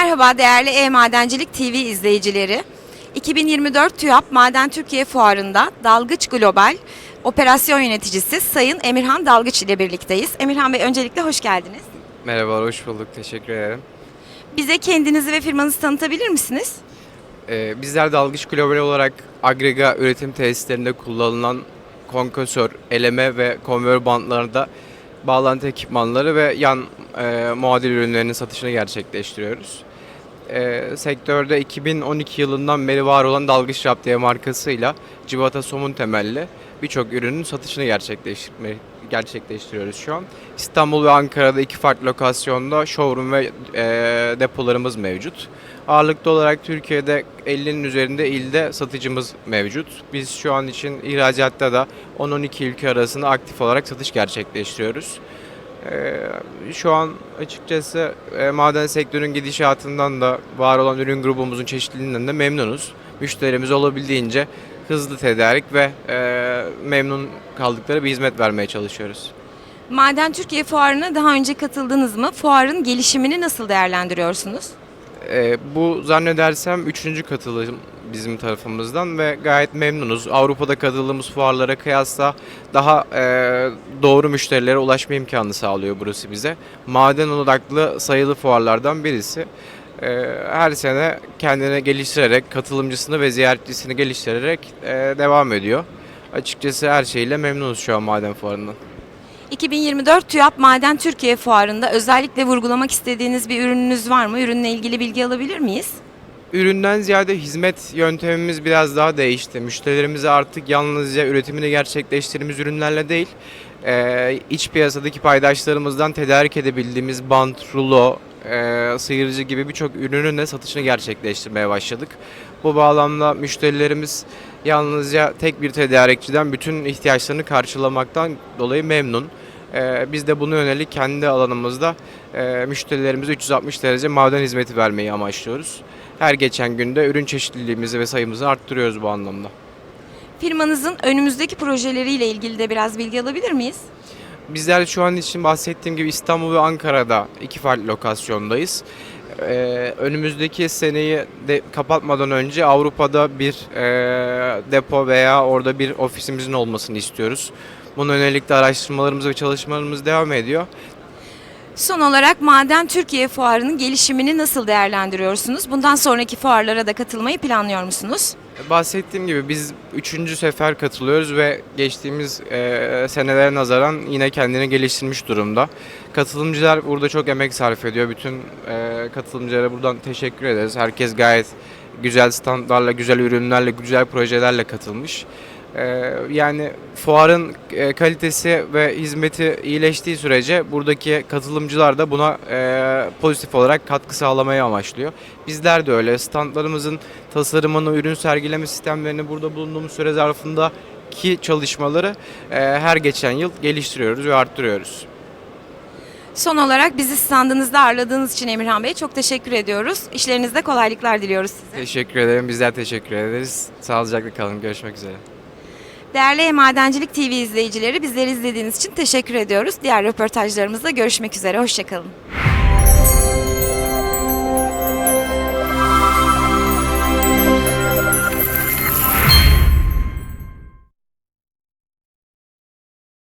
Merhaba değerli E-Madencilik TV izleyicileri. 2024 TÜYAP Maden Türkiye Fuarı'nda Dalgıç Global Operasyon Yöneticisi Sayın Emirhan Dalgıç ile birlikteyiz. Emirhan Bey öncelikle hoş geldiniz. Merhaba, hoş bulduk. Teşekkür ederim. Bize kendinizi ve firmanızı tanıtabilir misiniz? Ee, bizler Dalgıç Global olarak agrega üretim tesislerinde kullanılan konkosör, eleme ve konveyör bantlarında bağlantı ekipmanları ve yan e, muadil ürünlerinin satışını gerçekleştiriyoruz. Ee, sektörde 2012 yılından beri var olan Dalgıç Rap diye markasıyla civata somun temelli birçok ürünün satışını gerçekleştirme, gerçekleştiriyoruz şu an. İstanbul ve Ankara'da iki farklı lokasyonda showroom ve e, depolarımız mevcut. Ağırlıklı olarak Türkiye'de 50'nin üzerinde ilde satıcımız mevcut. Biz şu an için ihracatta da 10-12 ülke arasında aktif olarak satış gerçekleştiriyoruz. Ee, şu an açıkçası e, maden sektörün gidişatından da var olan ürün grubumuzun çeşitliliğinden de memnunuz. Müşterimiz olabildiğince hızlı tedarik ve e, memnun kaldıkları bir hizmet vermeye çalışıyoruz. Maden Türkiye Fuarı'na daha önce katıldınız mı? Fuarın gelişimini nasıl değerlendiriyorsunuz? Ee, bu zannedersem üçüncü katılım bizim tarafımızdan ve gayet memnunuz. Avrupa'da katıldığımız fuarlara kıyasla daha e, doğru müşterilere ulaşma imkanı sağlıyor burası bize. Maden odaklı sayılı fuarlardan birisi. E, her sene kendini geliştirerek, katılımcısını ve ziyaretçisini geliştirerek e, devam ediyor. Açıkçası her şeyle memnunuz şu an maden fuarından. 2024 TÜYAP Maden Türkiye Fuarı'nda özellikle vurgulamak istediğiniz bir ürününüz var mı? Ürünle ilgili bilgi alabilir miyiz? Üründen ziyade hizmet yöntemimiz biraz daha değişti. Müşterilerimize artık yalnızca üretimini gerçekleştirdiğimiz ürünlerle değil, iç piyasadaki paydaşlarımızdan tedarik edebildiğimiz bant, rulo, e, sıyırıcı gibi birçok ürünün de satışını gerçekleştirmeye başladık. Bu bağlamda müşterilerimiz yalnızca tek bir tedarikçiden bütün ihtiyaçlarını karşılamaktan dolayı memnun. E, biz de buna yönelik kendi alanımızda e, müşterilerimize 360 derece maden hizmeti vermeyi amaçlıyoruz. Her geçen günde ürün çeşitliliğimizi ve sayımızı arttırıyoruz bu anlamda. Firmanızın önümüzdeki projeleriyle ilgili de biraz bilgi alabilir miyiz? Bizler şu an için bahsettiğim gibi İstanbul ve Ankara'da iki farklı lokasyondayız. Ee, önümüzdeki seneyi de kapatmadan önce Avrupa'da bir e, depo veya orada bir ofisimizin olmasını istiyoruz. Buna yönelik de araştırmalarımız ve çalışmalarımız devam ediyor. Son olarak Maden Türkiye Fuarı'nın gelişimini nasıl değerlendiriyorsunuz? Bundan sonraki fuarlara da katılmayı planlıyor musunuz? Bahsettiğim gibi biz üçüncü sefer katılıyoruz ve geçtiğimiz e, senelere nazaran yine kendini geliştirmiş durumda. Katılımcılar burada çok emek sarf ediyor. Bütün e, katılımcılara buradan teşekkür ederiz. Herkes gayet güzel standlarla, güzel ürünlerle, güzel projelerle katılmış. E, yani fuarın e, kalitesi ve hizmeti iyileştiği sürece buradaki katılımcılar da buna e, pozitif olarak katkı sağlamayı amaçlıyor. Bizler de öyle. Standlarımızın tasarımını, ürün sergileme sistemlerini burada bulunduğumuz süre zarfındaki çalışmaları e, her geçen yıl geliştiriyoruz ve arttırıyoruz. Son olarak bizi standınızda ağırladığınız için Emirhan Bey çok teşekkür ediyoruz. İşlerinizde kolaylıklar diliyoruz size. Teşekkür ederim. Bizler teşekkür ederiz. Sağlıcakla kalın. Görüşmek üzere. Değerli Madencilik TV izleyicileri bizleri izlediğiniz için teşekkür ediyoruz. Diğer röportajlarımızda görüşmek üzere. Hoşçakalın.